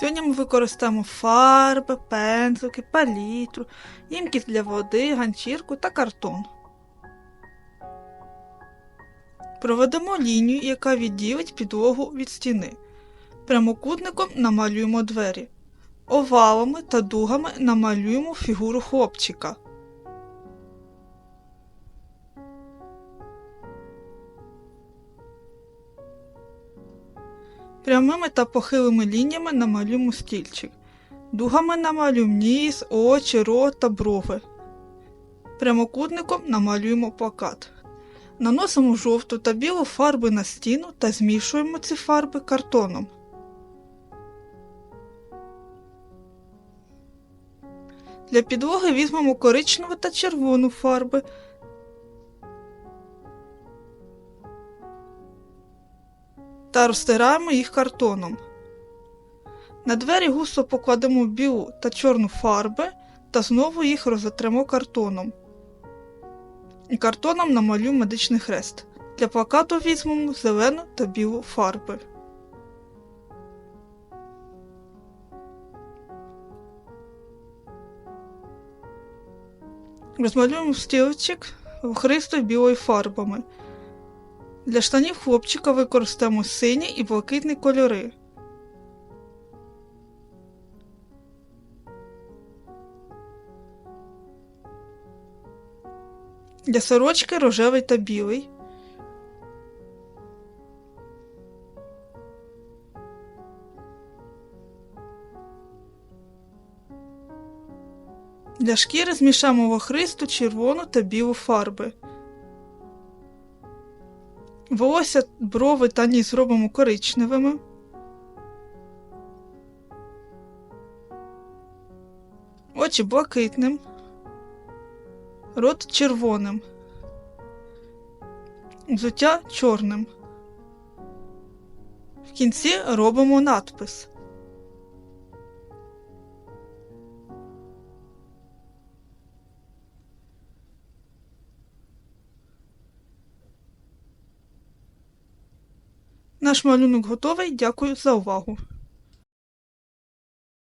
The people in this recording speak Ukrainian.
Сьогодні ми використаємо фарби, пензлики, палітру, ємкість для води, ганчірку та картон. Проведемо лінію, яка відділить підлогу від стіни. Прямокутником намалюємо двері. Овалами та дугами намалюємо фігуру хлопчика. Прямими та похилими лініями намалюємо стільчик. Дугами намалюємо ніс, очі, рот та брови. Прямокутником намалюємо плакат. Наносимо жовту та білу фарби на стіну та змішуємо ці фарби картоном. Для підлоги візьмемо коричневу та червону фарби. Та розтираємо їх картоном. На двері густо покладемо білу та чорну фарби та знову їх розотремо картоном. І картоном намалюємо медичний хрест. Для плакату візьмемо зелену та білу фарби. Розмалюємо стілчик вхристою білою фарбами. Для штанів хлопчика використаємо сині і блакитні кольори. Для сорочки рожевий та білий. Для шкіри змішаємо вохристу, червону та білу фарби. Волосся, брови та ніс зробимо коричневими. Очі блакитним. Рот червоним. Взуття чорним. В кінці робимо надпис. Наш малюнок готовий. Дякую за увагу.